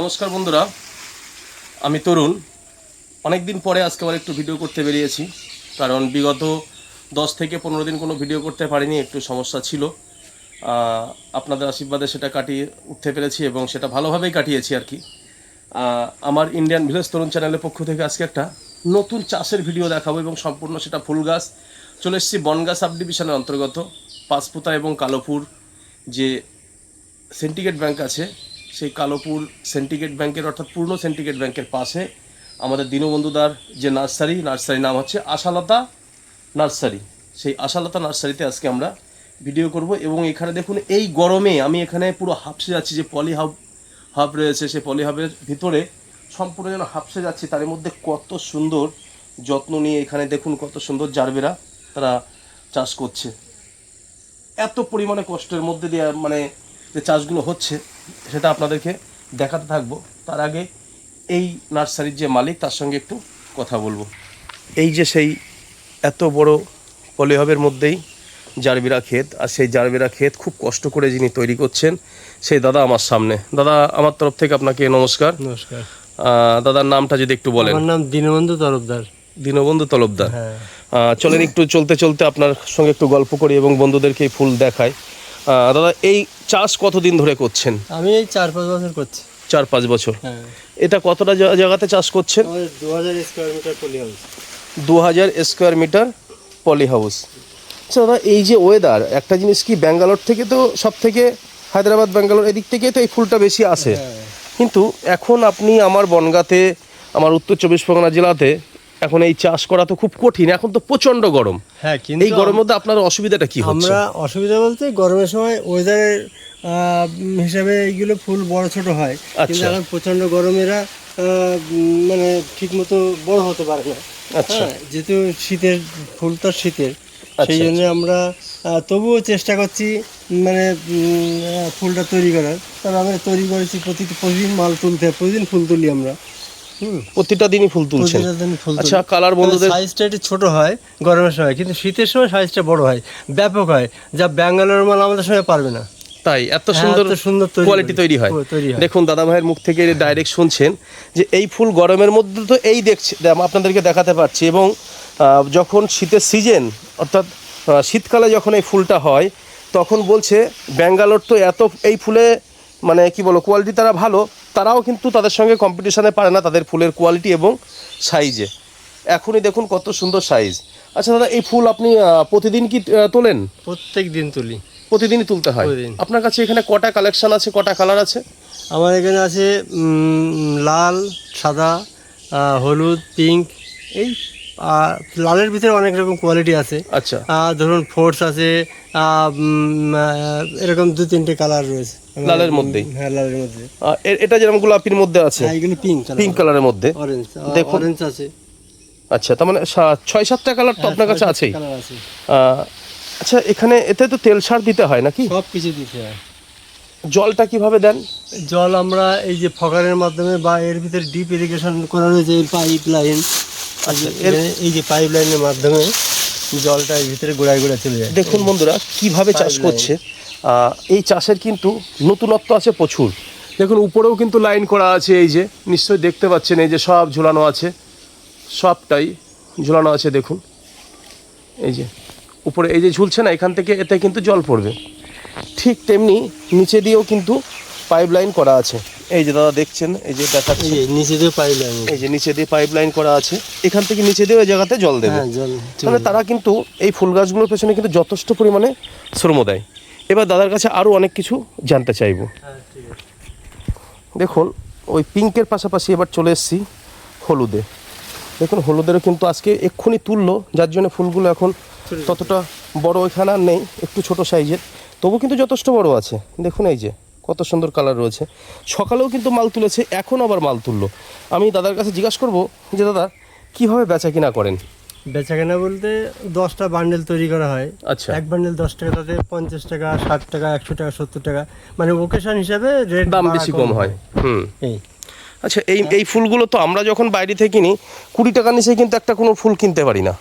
নমস্কার বন্ধুরা, আমি তরুণ। অনেক দিন পরে আজকে আবার একটু ভিডিও করতে বেরিয়েছি, কারণ বিগত দশ থেকে পনেরো দিন কোনো ভিডিও করতে পারিনি, একটু সমস্যা ছিল। আপনাদের আশীর্বাদে সেটা কাটিয়ে উঠতে পেরেছি এবং সেটা ভালোভাবেই কাটিয়েছি আর কি। আমার ইন্ডিয়ান ভিলেজ তরুণ চ্যানেলের পক্ষ থেকে আজকে একটা নতুন চাষের ভিডিও দেখাবো এবং সম্পূর্ণ সেটা ফুল গাছ। চলে এসেছি বনগাঁ সাব ডিভিশনের অন্তর্গত, পাঁচপুতা এবং কালোপুর যে সিন্ডিকেট ব্যাংক আছে সেই কালোপুর সিন্ডিকেট ব্যাংকের অর্থাৎ পূর্ণ সিন্ডিকেট ব্যাংকের পাশে আমাদের দীনবন্ধুদার যে নার্সারি, নার্সারির নাম হচ্ছে আশালতা নার্সারি। সেই আশালতা নার্সারিতে আজকে আমরা ভিডিও করব এবং এখানে দেখুন এই গরমে আমি এখানে পুরো হাফসে যাচ্ছি, যে পলি হাব হাব রয়েছে সেই পলি হাবের ভিতরে সম্পূর্ণ যেন হাফসে যাচ্ছি, তার মধ্যে কত সুন্দর যত্ন নিয়ে এখানে দেখুন কত সুন্দর জারবেরা তারা চাষ করছে। এত পরিমাণে কষ্টের মধ্যে দিয়ে মানে যে চাষগুলো হচ্ছে সেটা আপনাদেরকে দেখাতে থাকব। তার আগে এই নার্সারির যে মালিক তার সঙ্গে একটু কথা বলব। এই যে সেই এত বড় পলিহবের মধ্যেই জারবিরা ক্ষেত আর সেই জারবিরা ক্ষেত খুব কষ্ট করে যিনি তৈরি করছেন সেই দাদা আমার সামনে। দাদা আমার তরফ থেকে আপনাকে নমস্কার। নমস্কার। আহ, দাদার নামটা যদি একটু বলেন। আমার নাম দীনবন্ধু তরফদার দীনবন্ধু তলবদার। হ্যাঁ। আহ, চলেন একটু চলতে চলতে আপনার সঙ্গে একটু গল্প করি এবং বন্ধুদেরকে এই ফুল দেখাই। দাদা এই চাষ কতদিন ধরে করছেন? আমি এই চার পাঁচ বছর করছি। চার পাঁচ বছর। হ্যাঁ। এটা কতটা জায়গাতে চাষ করছেন? দু হাজার স্কোয়ার মিটার পলি হাউস। দু হাজার স্কোয়ার মিটার পলি হাউস। আচ্ছা দাদা এই যে ওয়েদার একটা জিনিস কি ব্যাঙ্গালোর থেকে তো সব থেকে হায়দ্রাবাদ ব্যাঙ্গালোর এদিক থেকে তো এই ফুলটা বেশি আসে। কিন্তু এখন আপনি আমার বনগাঁতে আমার উত্তর চব্বিশ পরগনা জেলাতে এখন এই চাষ করা তো খুব কঠিন এখন তো প্রচণ্ড গরম। হ্যাঁ এই কিন্তু গরমের মধ্যে আপনার অসুবিধাটা কি হচ্ছে? আমরা অসুবিধা বলতে গরমের সময় ওয়েদারের হিসাবে এইগুলো ফুল বড় ছোট হয়। কিন্তু আচ্ছা। এখন প্রচণ্ড গরমেরা মানে ঠিক মতো বড় হতে পারে না। আচ্ছা। হ্যাঁ, যেহেতু শীতের ফুল তো শীতের। আচ্ছা, সেই জন্য আমরা তবুও চেষ্টা করছি মানে ফুলটা তৈরি করার। কারণ আমরা তৈরি করেছি প্রতি প্রতিদিন মাল তুলতে হয় প্রতিদিন ফুল তুলি আমরা। প্রতিটা দিনই ফুল তুলছেন। আচ্ছা কালার বন্ধুদের সাইজটা একটু ছোট হয় গরমের সময় কিন্তু শীতের সময় সাইজটা বড় হয় ব্যাপক হয় যা ব্যাঙ্গালোর মাল আমাদের সময় পারবে না। তাই এত হ্যাঁ, সুন্দর সুন্দর কোয়ালিটি হয়। তৈরি হয়। দেখুন দাদা ভাইয়ের মুখ থেকে ডাইরেক্ট শুনছেন যে এই ফুল গরমের মধ্যে তো এই দেখছে আপনাদেরকে দেখাতে পারছি এবং যখন শীতের সিজন অর্থাৎ শীতকালে যখন এই ফুলটা হয় তখন বলছে ব্যাঙ্গালোর তো এত এই ফুলে মানে কি বলো কোয়ালিটি তারা ভালো তারাও কিন্তু তাদের সঙ্গে কম্পিটিশানে পারে না তাদের ফুলের কোয়ালিটি এবং সাইজে এখনই দেখুন কত সুন্দর সাইজ আচ্ছা দাদা এই ফুল আপনি প্রতিদিন কি তোলেন? প্রত্যেক দিন তুলি। প্রতিদিনই তুলতে হয়? আপনার কাছে এখানে কটা কালেকশন আছে কটা কালার আছে? আমার এখানে আছে লাল সাদা হলুদ পিঙ্ক এই লালের ভিতরে অনেক রকম কোয়ালিটি আছে। আচ্ছা। ধরুন ফোর্স আছে এরকম দু তিনটে কালার রয়েছে। লালের মধ্যেই? হ্যাঁ লালের মধ্যে। এটা যেরকম গোলাপির মধ্যে আছে? হ্যাঁ এগুলো পিঙ্ক পিঙ্ক কালারের মধ্যে? অরেঞ্জ দেখুন। অরেঞ্জ আছে। আচ্ছা তার মানে ছয় সাতটা কালার তো আপনার কাছে আছেই। আচ্ছা এখানে এতে তো তেল সার দিতে হয় নাকি? সব কিছু দিতে হয়। জলটা কীভাবে দেন? জল আমরা এই যে ফগারের মাধ্যমে বা এর ভিতরে ডিপ ইরিগেশন করা রয়েছে এই পাইপ লাইন আচ্ছা, এই যে পাইপ লাইনের মাধ্যমে জলটা এর ভিতরে গোড়ায় গোড়ায় চলে যায়। দেখুন বন্ধুরা কীভাবে চাষ করছে? এই চাষের কিন্তু নতুনত্ব আছে প্রচুর। দেখুন উপরেও কিন্তু লাইন করা আছে এই যে নিশ্চয়ই দেখতে পাচ্ছেন এই যে সব ঝুলানো আছে সবটাই ঝুলানো আছে দেখুন। এই যে উপরে এই যে ঝুলছে না এখান থেকে এতে কিন্তু জল পড়বে। ঠিক তেমনি নিচে দিয়েও কিন্তু পাইপ লাইন করা আছে। এই যে দাদা দেখছেন এই যে দেখাচ্ছে। নিচে দিয়ে পাইপ লাইন এই যে নিচে দিয়ে পাইপ লাইন করা আছে। এখান থেকে নিচে দিয়ে ওই জায়গাতে জল দেবে। হ্যাঁ তাহলে তারা কিন্তু এই ফুল গাছগুলোর পেছনে কিন্তু যথেষ্ট পরিমাণে শ্রম দেয়। এবার দাদার কাছে আরও অনেক কিছু জানতে চাইব। হ্যাঁ দেখুন ওই পিঙ্কের পাশাপাশি এবার চলে এসেছি হলুদে। দেখুন হলুদেরও কিন্তু আজকে এক্ষুনি তুললো যার জন্য ফুলগুলো এখন ততটা বড় ওইখানে আর নেই একটু ছোট সাইজের। তবু কিন্তু যথেষ্ট বড় আছে। দেখুন এই যে কত সুন্দর কালার রয়েছে। সকালেও কিন্তু মাল তুলেছে এখন আবার মাল তুললো। আমি দাদার কাছে জিজ্ঞাসা করব যে দাদা কীভাবে বেচা কিনা করেন? বেচা কেনা বলতে দশটা বান্ডেল তৈরি করা হয়। আচ্ছা। এক বান্ডেল দশ টাকা তাতে পঞ্চাশ টাকা ষাট টাকা একশো টাকা সত্তর টাকা। মানে ওকেশন হিসাবে রেট দাম বেশি কম হয়। হুম। এই। আচ্ছা এই এই ফুলগুলো তো আমরা যখন বাইরে থেকে কিনি কুড়ি টাকা নিচে কিন্তু একটা কোনো ফুল কিনতে পারি না।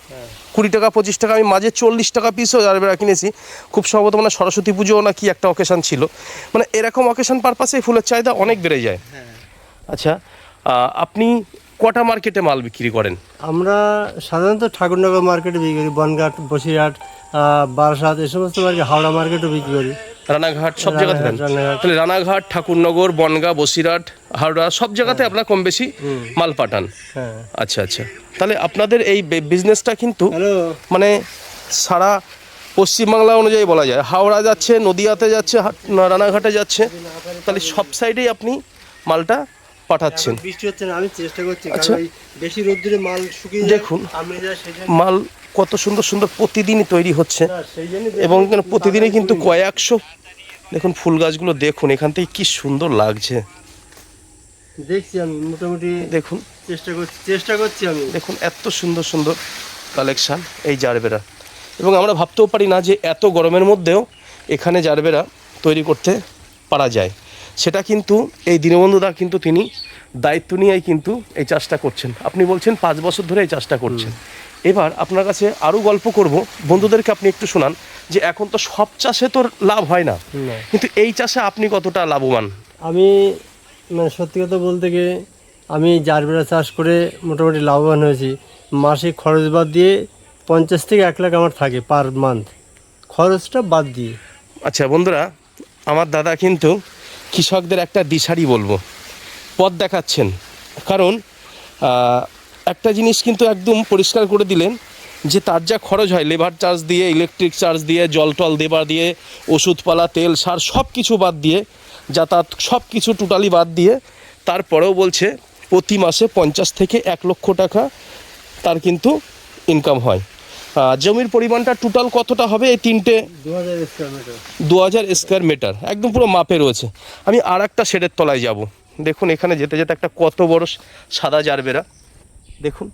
কুড়ি টাকা পঁচিশ টাকা আমি মাঝে চল্লিশ টাকা পিসও জারবেরা কিনেছি খুব সম্ভবত মানে সরস্বতী পুজো না কি একটা অকেশান ছিল। মানে এরকম অকেশান পারপাসে ফুলের চাহিদা অনেক বেড়ে যায়। আচ্ছা আপনি কটা মার্কেটে মাল বিক্রি করেন? আমরা সাধারণত ঠাকুরনগর মার্কেটে বিক্রি করি বনঘাট বসিরহাট বারাসাত এই সমস্ত মার্কেট হাওড়া মার্কেটও বিক্রি করি। রানাঘাট সব জায়গাতে দেন? তাহলে রানাঘাট ঠাকুরনগর বনগা বসিরহাট হাওড়া সব জায়গাতে আপনারা কম বেশি মাল পাঠান? হ্যাঁ। আচ্ছা আচ্ছা। তাহলে আপনাদের এই বিজনেসটা কিন্তু মানে সারা পশ্চিমবাংলা অনুযায়ী বলা যায়। হাওড়া যাচ্ছে নদিয়াতে যাচ্ছে রানাঘাটে যাচ্ছে। তাহলে সব সাইডেই আপনি মালটা পাঠাচ্ছেন। বৃষ্টি হচ্ছে না আমি চেষ্টা করছি আচ্ছা। বেশি রোদ্দুরে মাল শুকিয়ে দেখুন। মাল কত সুন্দর সুন্দর প্রতিদিনই তৈরি হচ্ছে। এবং প্রতিদিনই কিন্তু কয়েকশো দেখুন ফুল গাছগুলো দেখুন এখান থেকে কি সুন্দর লাগছে। দেখছি আমি মোটামুটি দেখুন। চেষ্টা করছি চেষ্টা করছি আমি। দেখুন এত সুন্দর সুন্দর কালেকশান এই জারবেরা। এবং আমরা ভাবতেও পারি না যে এত গরমের মধ্যেও এখানে জারবেরা তৈরি করতে পারা যায়। সেটা কিন্তু এই দীনবন্ধুদা কিন্তু তিনি দায়িত্ব নিয়েই কিন্তু এই চাষটা করছেন। আপনি বলছেন পাঁচ বছর ধরে এই চাষটা করছেন। এবার আপনার কাছে আরও গল্প করব। বন্ধুদেরকে আপনি একটু শোনান যে এখন তো সব চাষে তোর লাভ হয় না। কিন্তু এই চাষে আপনি কতটা লাভবান? আমি মানে সত্যি কথা বলতে গিয়ে আমি জারবেরা চাষ করে মোটামুটি লাভবান হয়েছি। মাসিক খরচ বাদ দিয়ে পঞ্চাশ থেকে এক লাখ আমার থাকে পার মান্থ। খরচটা বাদ দিয়ে। আচ্ছা বন্ধুরা আমার দাদা কিন্তু কৃষকদের একটা দিশারি বলব। পথ দেখাচ্ছেন। কারণ একটা জিনিস কিন্তু একদম পরিষ্কার করে দিলেন যে তার যা খরচ হয় লেবার চার্জ দিয়ে ইলেকট্রিক চার্জ দিয়ে, জল টল দেবার দিয়ে ওষুধপালা তেল সার সব কিছু বাদ দিয়ে, যাতায়াত সব কিছু টোটালি বাদ দিয়ে, তারপরেও বলছে প্রতি মাসে পঞ্চাশ থেকে এক লক্ষ টাকা তার কিন্তু ইনকাম হয়। জমির পরিমাণটা টোটাল কতটা হবে এই তিনটে? দু হাজার স্কোয়ার মিটার একদম পুরো মাপে রয়েছে। আমি আর একটা শেডের তলায় যাব। দেখুন এখানে যেতে যেতে একটা কত বড় সাদা জারবেরা। দেখুন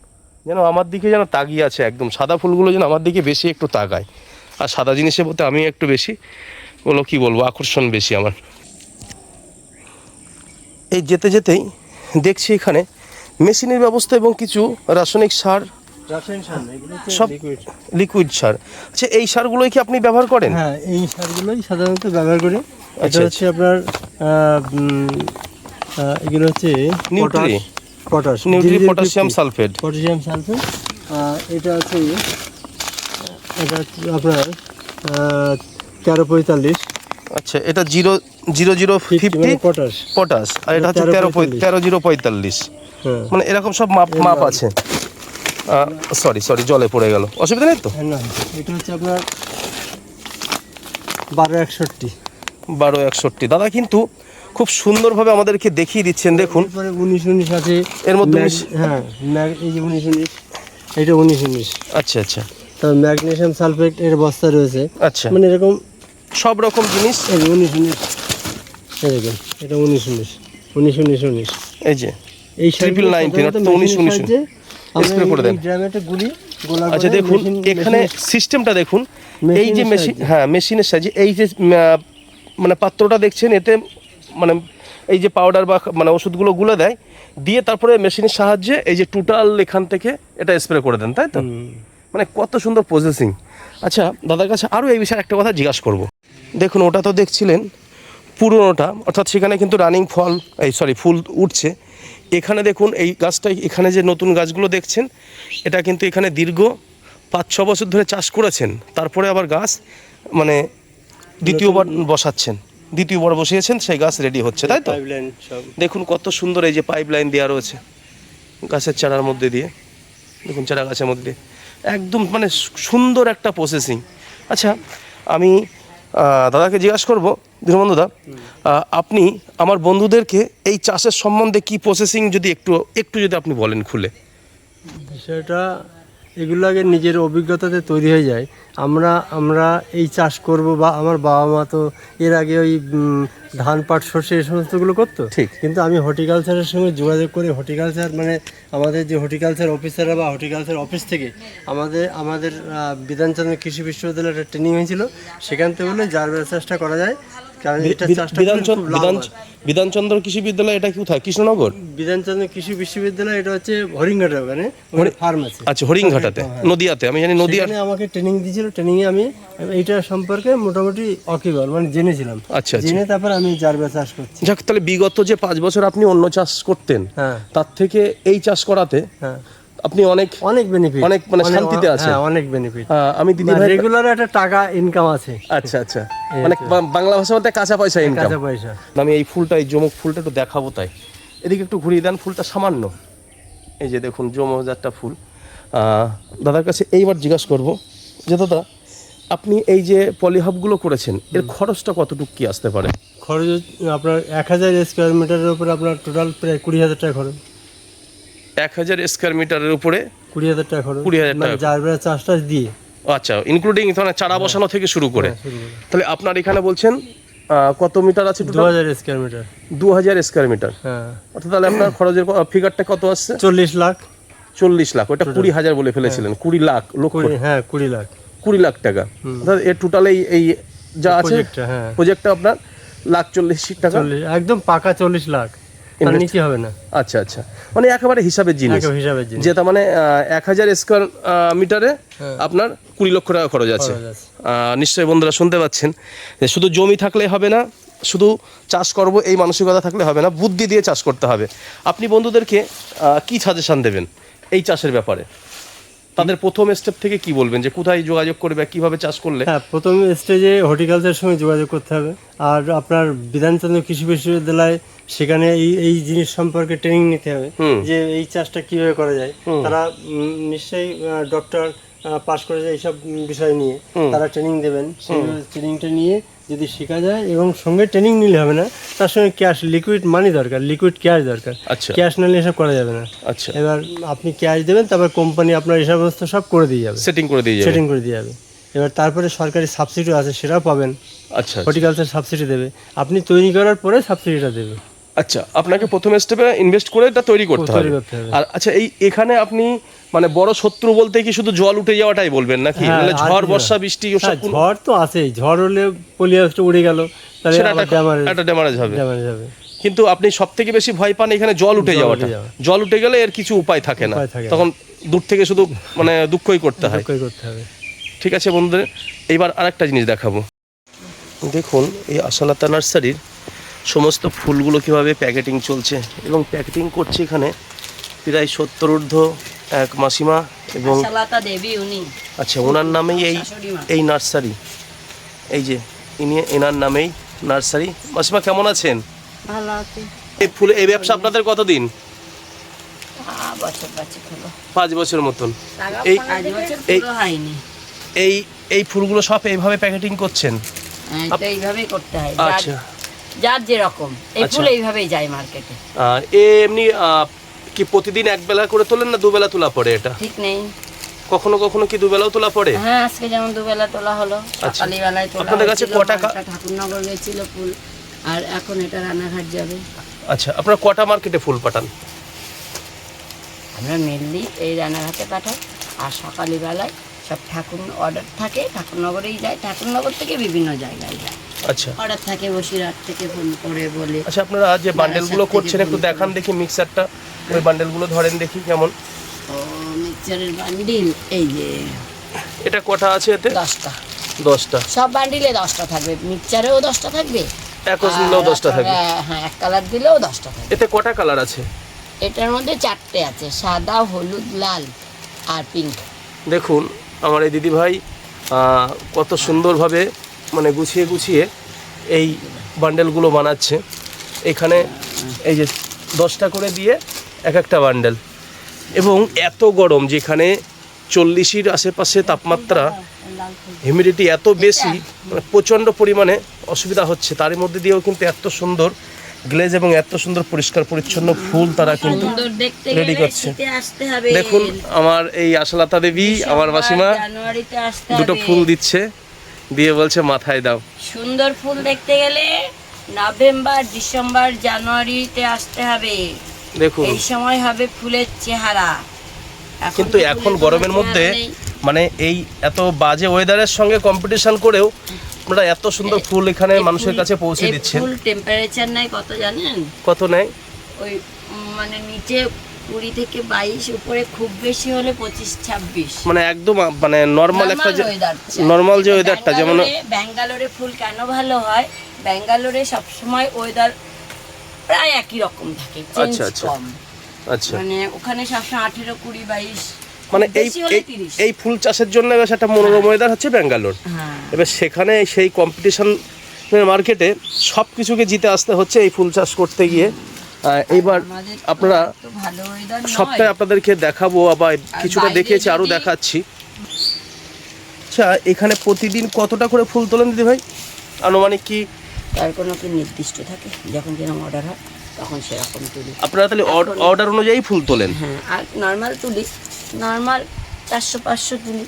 যেন আমার দিকে যেন তাকিয়ে আছে একদম। সাদা ফুলগুলো যেন আমার দিকে বেশি একটু তাকায়। আর সাদা জিনিসের প্রতি আমি একটু বেশি ওগুলো কী বলব আকর্ষণ বেশি আমার। এই যেতে যেতেই দেখছি এখানে মেশিনের ব্যবস্থা এবং কিছু রাসায়নিক সার সব লিকুইড সার। আচ্ছা এই সারগুলোই কি আপনি ব্যবহার করেন? হ্যাঁ এই সারগুলোই সাধারণত ব্যবহার করি। আচ্ছা, এটা হচ্ছে আপনার এগুলো হচ্ছে nutri potash nutri potassium sulphate potassium sulphate এটা হচ্ছে এটা হচ্ছে আপনার তেরো পঁয়তাল্লিশ। আচ্ছা এটা জিরো জিরো জিরো ফিফটি মানে পটাশ পটাশ আর এটা হচ্ছে তেরো তেরো জিরো পঁয়তাল্লিশ। হ্যাঁ। মানে এরকম সব মাপ মাপ আছে। সরি সরি জলে পড়ে গেল। অসুবিধা নেই তো? না এটা হচ্ছে আপনার বারো একষট্টি। বারো একষট্টি। দাদা কিন্তু খুব সুন্দরভাবে আমাদেরকে দেখিয়ে দিচ্ছেন দেখুন। উনিশ উনিশ আছে। এর মধ্যে হ্যাঁ এই যে উনিশ উনিশ এটা উনিশ উনিশ। আচ্ছা আচ্ছা। তারপর ম্যাগনেশিয়াম সালফেট এর বস্তা রয়েছে। আচ্ছা। মানে এরকম সব রকম জিনিস? এই যে উনিশ উনিশ এরকম এটা উনিশ উনিশ উনিশ উনিশ উনিশ। এই যে এই Triple nineteen, অর্থাৎ উনিশ উনিশ। Spray করে দেন। গুলি আচ্ছা দেখুন এখানে সিস্টেমটা দেখুন। এই যে মেশিন হ্যাঁ মেশিনের সাহায্যে। এই যে মানে পাত্রটা দেখছেন এতে মানে এই যে পাউডার বা মানে ওষুধগুলো গুলে দেয় দিয়ে তারপরে মেশিনের সাহায্যে এই যে টোটাল এখান থেকে এটা স্প্রে করে দেন তাই তো? মানে কত সুন্দর প্রসেসিং আচ্ছা দাদার কাছে আরও এই বিষয়ে একটা কথা জিজ্ঞাসা করব। দেখুন ওটা তো দেখছিলেন পুরোনোটা অর্থাৎ সেখানে কিন্তু রানিং ফল এই সরি ফুল উঠছে। এখানে দেখুন এই গাছটা এখানে যে নতুন গাছগুলো দেখছেন এটা কিন্তু এখানে দীর্ঘ পাঁচ ছ বছর ধরে চাষ করেছেন। তারপরে আবার গাছ মানে দ্বিতীয়বার বসাচ্ছেন। দ্বিতীয়বার বসিয়েছেন সেই গাছ রেডি হচ্ছে তাই তো? দেখুন কত সুন্দর এই যে পাইপ লাইন দেওয়া রয়েছে গাছের চারার মধ্যে দিয়ে। দেখুন চারা গাছের মধ্যে একদম মানে সুন্দর একটা প্রসেসিং আচ্ছা আমি দাদাকে জিজ্ঞাসা করব দীনবন্ধুদা আপনি আমার বন্ধুদেরকে এই চাষের সম্বন্ধে কি প্রসেসিং যদি একটু একটু যদি আপনি বলেন খুলে। বিষয়টা এগুলো আগে নিজের অভিজ্ঞতাতে তৈরি হয়ে যায়। আমরা আমরা এই চাষ করব বা আমার বাবা মা তো এর আগে ওই ধান পাট সর্ষে এই সমস্তগুলো করতো। ঠিক। কিন্তু আমি হর্টিকালচারের সঙ্গে যোগাযোগ করে হর্টিকালচার মানে আমাদের যে হর্টিকালচার অফিসাররা বা হর্টিকালচার অফিস থেকে আমাদের আমাদের বিধানচন্দ্র কৃষি বিশ্ববিদ্যালয়ের একটা ট্রেনিং হয়েছিল। সেখান থেকে বলে জারবেরা চাষটা করা যায় বিধানচন্দ্র কৃষি বিদ্যালয় এটা কোথায়? কৃষ্ণনগর? বিধানচন্দ্র কৃষি বিশ্ববিদ্যালয় এটা হচ্ছে হরিংঘাটা ওখানে ফার্ম আছে। আচ্ছা হরিংঘাটাতে নদিয়াতে আমি জানি সেখানে আমাকে ট্রেনিং দিয়েছিল ট্রেনিংয়ে আমি এইটা সম্পর্কে মোটামুটি অকিবল মানে জেনেছিলাম। আচ্ছা আচ্ছা। জেনে তারপর আমি জারবা চাষ করছি। যাক তাহলে বিগত যে পাঁচ বছর আপনি অন্য চাষ করতেন হ্যাঁ। তার থেকে এই চাষ করাতে হ্যাঁ। আপনি অনেক অনেক বেনিফিট অনেক মানে শান্তিতে। হ্যাঁ অনেক বেনিফিট আমি দিদি ভাই রেগুলার একটা টাকা ইনকাম আছে। আচ্ছা আচ্ছা। মানে বাংলা ভাষা বলতে কাঁচা পয়সা ইনকাম কাঁচা পয়সা। আমি এই ফুলটা এই জমক ফুলটা একটু দেখাবো তাই। এদিকে একটু ঘুরিয়ে দেন ফুলটা সামান্য। এই যে দেখুন জমজারটা ফুল। আহ, দাদার কাছে এইবার জিজ্ঞাসা করব যে দাদা আপনি এই যে পলিহাবগুলো করেছেন এর খরচটা কতটুকু কি আসতে পারে? খরচ আপনার এক হাজার স্কোয়ার মিটারের উপরে আপনার টোটাল প্রায় কুড়ি হাজার টাকা খরচ। এক হাজার স্কোয়ার মিটারের উপরে কুড়ি হাজার টাকা খরচ। 20,000 মানে টাকা। জারবেরা চাষ টাস দিয়ে। আচ্ছা ইনক্লুডিং মানে চারা বসানো থেকে শুরু করে। হ্যাঁ, শুরু করে। তাহলে আপনার এখানে বলছেন কত মিটার আছে দু হাজার স্কোয়ার মিটার দু হাজার স্কোয়ার মিটার হ্যাঁ। অর্থাৎ তাহলে আপনার খরচের ফিগারটা কত আসছে? চল্লিশ লাখ। চল্লিশ লাখ ওটা কুড়ি হাজার বলে ফেলেছিলেন কুড়ি লাখ লক্ষ। হ্যাঁ কুড়ি লাখ। কুড়ি লাখ টাকা। অর্থাৎ এর টোটাল এই এই যা আছে প্রজেক্টটা হ্যাঁ। আপনার লাখ চল্লিশ টাকা। একদম পাকা চল্লিশ লাখ। নিচে হবে না। আচ্ছা আচ্ছা। মানে একেবারে হিসাবের জিনিস। হিসাবের জিনিস। যে তার মানে এক হাজার স্কোয়ার মিটারে। আপনার কুড়ি লক্ষ টাকা খরচ আছে। নিশ্চয়ই বন্ধুরা শুনতে পাচ্ছেন যে শুধু জমি থাকলে হবে না শুধু চাষ করব এই মানসিকতা থাকলে হবে না বুদ্ধি দিয়ে চাষ করতে হবে। আপনি বন্ধুদেরকে কি সাজেশন দেবেন এই চাষের ব্যাপারে? তাদের প্রথম স্টেপ থেকে কি বলবেন? যে কোথায় যোগাযোগ করবে কীভাবে চাষ করলে? হ্যাঁ প্রথম স্টেজে হর্টিকালচারের সঙ্গে যোগাযোগ করতে হবে। আর আপনার বিধানচন্দ্র কৃষি বিশ্ববিদ্যালয় সেখানে এই এই জিনিস সম্পর্কে ট্রেনিং নিতে হবে। যে এই চাষটা কীভাবে করা যায়। তারা নিশ্চয়ই ডক্টর পাস করেছে এইসব বিষয় নিয়ে। তারা ট্রেনিং দেবেন। সেই ট্রেনিংটা নিয়ে যদি শেখা যায় এবং সঙ্গে ট্রেনিং নিলে হবে না তার সঙ্গে ক্যাশ লিকুইড মানি দরকার লিকুইড ক্যাশ দরকার। আচ্ছা। ক্যাশ না নিলে এসব করা যাবে না। আচ্ছা। এবার আপনি ক্যাশ দেবেন তারপর কোম্পানি আপনার সমস্ত সব করে দিয়ে যাবে। সেটিং করে দিয়ে যাবে। সেটিং করে দিয়ে যাবে। এবার তারপরে সরকারি সাবসিডি আছে সেটাও পাবেন। আচ্ছা হর্টিকালচার সাবসিডি দেবে। আপনি তৈরি করার পরে সাবসিডিটা দেবে। আচ্ছা আপনাকে প্রথম স্টেপে ইনভেস্ট করে এটা তৈরি করতে হবে। তৈরি করতে হবে। আর আচ্ছা এই এখানে আপনি মানে বড় শত্রু বলতে কি শুধু জল উঠে যাওয়াটাই বলবেন নাকি? মানে ঝড় বর্ষা বৃষ্টি ওসব ঝড় তো আছেই। ঝড় হলে পলিহাউসটা উড়ে গেল তাহলে একটা ড্যামারেজ হবে। ড্যামারেজ হবে। কিন্তু আপনি সব থেকে বেশি ভয় পান এখানে জল উঠে যাওয়াটা। যাওয়া। জল উঠে গেলে এর কিছু উপায় থাকে না। তখন দূর থেকে শুধু মানে দুঃখই করতে হয়। করতে হবে। ঠিক আছে বন্ধুদের এইবার আরেকটা জিনিস দেখাবো। দেখুন এই আশালতা নার্সারির সমস্ত ফুলগুলো কীভাবে প্যাকেটিং চলছে এবং প্যাকেটিং করছে এখানে প্রায় সত্তর ঊর্ধ্ব এক মাসিমা এবং দেবী উনি। আচ্ছা ওনার নামেই এই এই নার্সারি। এই যে ইনি এনার নামেই নার্সারি। মাসিমা কেমন আছেন? ভালো আছে। এই ফুল এই ব্যবসা আপনাদের কতদিন? পাঁচ বছর মতন। এই এই- এই- এই এই ফুলগুলো সব এইভাবে প্যাকেটিং করছেন? হ্যাঁ, এইভাবেই করতে হয়। আচ্ছা। যার যেরকম। এই আচ্ছা। ফুল এইভাবেই যায় মার্কেটে। আর এ এমনি কি প্রতিদিন এক বেলা করে তোলেন না দুবেলা তোলা পড়ে এটা? ঠিক নেই। কখনো কখনো কি দুবেলাও তোলা পড়ে? হ্যাঁ আজকে যেমন দুবেলা তোলা হলো আচ্ছা। সকালবেলায় তোলা আপনাদের কাছে হয়েছিল, ক টাকা- পাঁচটা ঠাকুরনগর গেছিল ফুল আর এখন এটা রানাঘাট যাবে। আচ্ছা আপনারা কটা মার্কেটে ফুল পাঠান? আমরা মেনলি এই রানাঘাটে পাঠাই আর সকালবেলায় সব ঠাকুর অর্ডার থাকে ঠাকুরনগরেই যায় ঠাকুরনগর থেকে বিভিন্ন জায়গায় যায়। আচ্ছা। অর্ডার থাকে বসিরহাট থেকে ফোন করে বলে। আচ্ছা আপনারা যে বান্ডেলগুলো করছেন একটু দেখান দেখি মিক্সারটা ওই বান্ডেলগুলো ধরেন দেখি কেমন। ও মিক্সচারের বান্ডিল এই যে এটা কটা আছে এতে? দশটা। দশটা। সব বান্ডিলে দশটা থাকবে। মিক্সচারেও দশটা থাকবে। একজ নিলেও দশটা থাকবে। হ্যাঁ, এক কালার দিলেও দশটা থাকবে। এতে কটা কালার আছে? এটার মধ্যে চারটে আছে। সাদা হলুদ লাল আর পিঙ্ক দেখুন আমার এই দিদিভাই কত সুন্দরভাবে মানে গুছিয়ে গুছিয়ে এই বান্ডেলগুলো বানাচ্ছে। এখানে এই যে দশটা করে দিয়ে এক একটা বান্ডেল। এবং এত গরম যেখানে চল্লিশের আশেপাশে তাপমাত্রা হিউমিডিটি এত বেশি মানে প্রচণ্ড পরিমাণে অসুবিধা হচ্ছে। তার মধ্যে দিয়েও কিন্তু এত সুন্দর গ্লেজ এবং এত সুন্দর পরিষ্কার পরিচ্ছন্ন ফুল তারা কিন্তু গেলে করছে। দেখুন আমার এই আশালতা দেবী আমার মাসিমা দুটো ফুল দিচ্ছে। দিয়ে বলছে মাথায় দাও। সুন্দর ফুল দেখতে গেলে নভেম্বর ডিসেম্বর জানুয়ারিতে আসতে হবে। দেখুন। এই সময় হবে ফুলের চেহারা। কিন্তু এখন গরমের মধ্যে মানে এই এত বাজে ওয়েদারের সঙ্গে কম্পিটিশন করেও আপনারা এত সুন্দর ফুল এখানে মানুষের কাছে পৌঁছে এই দিচ্ছেন। ফুল টেম্পারেচার নাই কত জানেন? কত নেয় ওই মানে নিচে কুড়ি থেকে বাইশ উপরে খুব বেশি হলে পঁচিশ ছাব্বিশ। মানে একদম মানে নর্মাল একটা যে নর্মাল যে ওয়েদারটা যেমন ব্যাঙ্গালোরে- ফুল কেন ভালো হয়? ব্যাঙ্গালোরে সবসময় ওয়েদার প্রায় একই রকম থাকে আচ্ছা, আচ্ছা। আচ্ছা। মানে ওখানে সবসময় আঠেরো কুড়ি বাইশ মানে এই এই- ফুল চাষের জন্য এবার একটা মনোরম ওয়েদার হচ্ছে ব্যাঙ্গালোর। হ্যাঁ। এবার সেখানে সেই কম্পিটিশন মার্কেটে সব কিছুকে জিতে আসতে হচ্ছে এই ফুল চাষ করতে গিয়ে। এইবার আপনারা সবটাই আপনাদেরকে দেখাবো আবার কিছুটা দেখিয়েছি আরও দেখাচ্ছি। আচ্ছা এখানে প্রতিদিন কতটা করে ফুল তোলেন দিদি ভাই? আনুমানিক কি? তার কোনো কি নির্দিষ্ট থাকে? যখন যেরকম অর্ডার হয় তখন সেরকম তুলি। আপনারা তাহলে অর্ডার অনুযায়ী ফুল তোলেন? হ্যাঁ আর নর্মাল তুলি। নর্মাল চারশো পাঁচশো তুলি।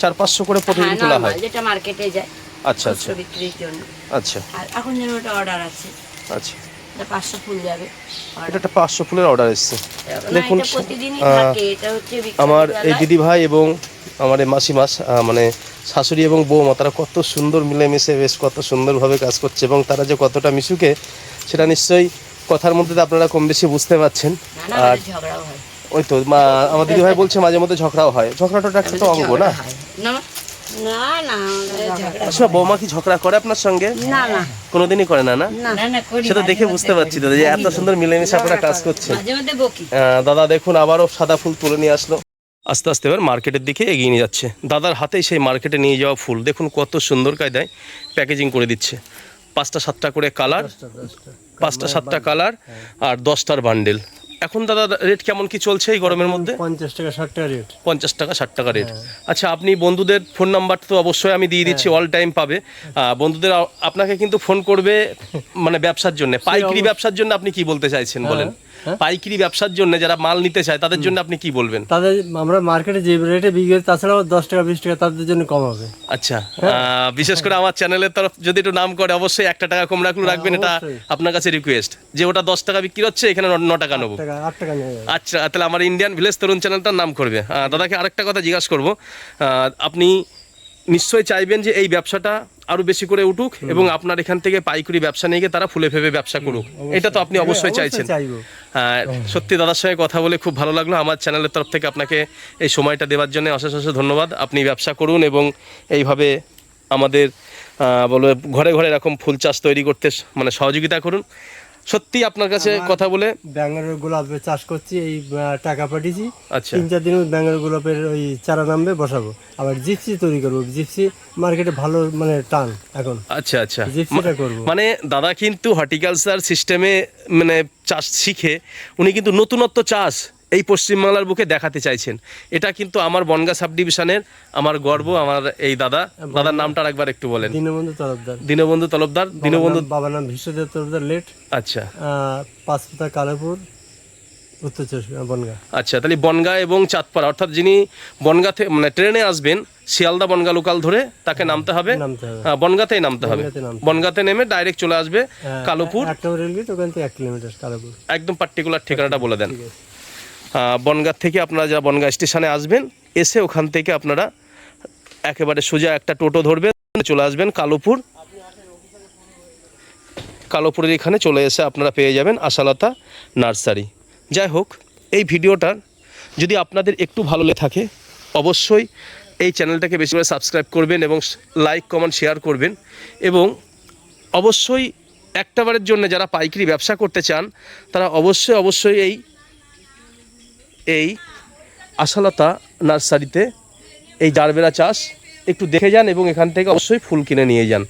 চার পাঁচশো করে হ্যাঁ প্রতিদিন তোলা হয়? যেটা মার্কেটে যায়। আচ্ছা আচ্ছা। বিক্রির জন্য। আচ্ছা। আর এখন যেন ওটা অর্ডার আছে। আচ্ছা। এটা পাঁচশো ফুল যাবে এটা একটা পাঁচশো ফুলের অর্ডার এসছে। দেখুন, হচ্ছে আমার এই। দিদি ভাই এবং আমার এই মাসিমাস আহ, মানে শাশুড়ি এবং বৌমা তারা কত সুন্দর মিলেমিশে বেশ কত সুন্দরভাবে কাজ করছে এবং তারা যে কতটা মিশুকে সেটা নিশ্চয়ই কথার মধ্যে তো আপনারা কম বেশি বুঝতে পারছেন। আর হয়। ওই তো মা আমার দিদি ভাই বলছে মাঝে মধ্যে ঝগড়াও হয়। ঝগড়াটা একটা তো অঙ্গ না? হয়। না না আচ্ছা বৌমা কি ঝগড়া করে আপনার সঙ্গে? না না। কোনোদিনই করে না না? না না করি সেটা দেখে বুঝতে পারছি দাদা যে এত সুন্দর মিলেমিশে আপনারা কাজ করছেন। আহ, দাদা দেখুন আবারও সাদা ফুল তুলে নিয়ে আসলো। আস্তে আস্তে এবার মার্কেটের দিকে এগিয়ে নিয়ে যাচ্ছে। দাদার হাতেই সেই মার্কেটে নিয়ে যাওয়া ফুল। দেখুন কত সুন্দর কায়দায় প্যাকেজিং করে দিচ্ছে। পাঁচটা সাতটা করে কালার পাঁচটা সাতটা কালার আর দশটার বান্ডেল এখন দাদা রেট কেমন কি চলছে এই গরমের মধ্যে? পঞ্চাশ টাকা ষাট টাকা রেট পঞ্চাশ টাকা ষাট টাকা রেট আচ্ছা আপনি বন্ধুদের ফোন নাম্বার তো অবশ্যই আমি দিয়ে দিচ্ছি অল টাইম পাবে। আহ, বন্ধুদের আপনাকে কিন্তু ফোন করবে মানে ব্যবসার জন্য পাইকারি ব্যবসার জন্য আপনি কি বলতে চাইছেন বলেন? পাইকারি ব্যবসার জন্য যারা মাল নিতে চায় তাদের জন্য আপনি কি বলবেন? তাদের আমরা মার্কেটে যে রেটে বিক্রি করি তাছাড়াও দশ টাকা বিশ টাকা তাদের জন্য কম হবে। আচ্ছা বিশেষ করে আমার চ্যানেলের তরফ যদি একটু নাম করে অবশ্যই একটা টাকা কম রাখল রাখবেন এটা হ্যাঁ, আপনার কাছে রিকোয়েস্ট যে ওটা দশ টাকা বিক্রি হচ্ছে এখানে ন- টাকা নেব। আচ্ছা তাহলে আমার ইন্ডিয়ান ভিলেজ তরুণ চ্যানেলটার নাম করবে। দাদাকে আরেকটা কথা জিজ্ঞাসা করব। আপনি নিশ্চয়ই চাইবেন যে এই ব্যবসাটা আরও বেশি করে উঠুক এবং আপনার এখান থেকে পাইকারি ব্যবসা নিয়ে গিয়ে তারা ফুলে ফেবে ব্যবসা করুক। এটা তো আপনি অবশ্যই চাইছেন। হ্যাঁ, সত্যি দাদার সঙ্গে কথা বলে খুব ভালো লাগল। আমার চ্যানেলের তরফ থেকে আপনাকে এই সময়টা দেওয়ার জন্য অশেষ অশেষ ধন্যবাদ। আপনি ব্যবসা করুন এবং এইভাবে আমাদের বলবে বলো ঘরে ঘরে এরকম ফুল চাষ তৈরি করতে মানে সহযোগিতা করুন। সত্যি আপনার কাছে কথা বলে? ব্যাঙ্গালোর গোলাপের চাষ করছি এই টাকা পাঠিয়েছি। আচ্ছা। তিন চার দিন ব্যাঙ্গালোর গোলাপের ওই চারা নামবে বসাবো। আবার জিপসি তৈরি করব। জিপসি মার্কেটে ভালো মানে টান এখন। আচ্ছা আচ্ছা। জিপসিটা করব। মানে দাদা কিন্তু হর্টিকালচার সিস্টেমে মানে চাষ শিখে উনি কিন্তু নতুনত্ব চাষ এই পশ্চিমবাংলার বুকে দেখাতে চাইছেন। এটা কিন্তু আমার বনগা সাব ডিভিশনের আমার গর্ব আমার এই দাদা। দাদার নামটা একবার একটু বলেন। দীনবন্ধু তরফদার দীনবন্ধু তলবদার দীনবন্ধু বাবার নাম বিশ্বদেব তরফদার লেট। আচ্ছা। পাঁচপাতা কালাপুর উত্তর বনগা। আচ্ছা তাহলে বনগা এবং চাঁদপাড়া অর্থাৎ যিনি বনগা থেকে মানে ট্রেনে আসবেন শিয়ালদা বনগা লোকাল ধরে তাকে নামতে হবে। হ্যাঁ, বনগাতেই নামতে হবে। বনগাতে নেমে ডাইরেক্ট চলে আসবে হ্যাঁ, কালোপুর। এক নম্বর রেলগেট ওখান থেকে এক কিলোমিটার কালাপুর। একদম পার্টিকুলার ঠিকানাটা বলে দেন। বনগাঁ থেকে আপনারা যারা বনগাঁ স্টেশনে আসবেন, এসে ওখান থেকে আপনারা একেবারে সোজা একটা টোটো ধরবেন, চলে আসবেন কালোপুর। কালোপুরের এখানে চলে এসে আপনারা পেয়ে যাবেন আশালতা নার্সারি। যাই হোক, এই ভিডিওটার যদি আপনাদের একটু ভালো লেগে থাকে, অবশ্যই এই চ্যানেলটাকে বেশি করে সাবস্ক্রাইব করবেন এবং লাইক, কমেন্ট, শেয়ার করবেন এবং অবশ্যই একটাবারের জন্য যারা পাইকারি ব্যবসা করতে চান, তারা অবশ্যই অবশ্যই এই এই আশালতা নার্সারিতে এই জারবেরা চাষ। একটু দেখে যান এবং এখান থেকে অবশ্যই ফুল কিনে নিয়ে যান।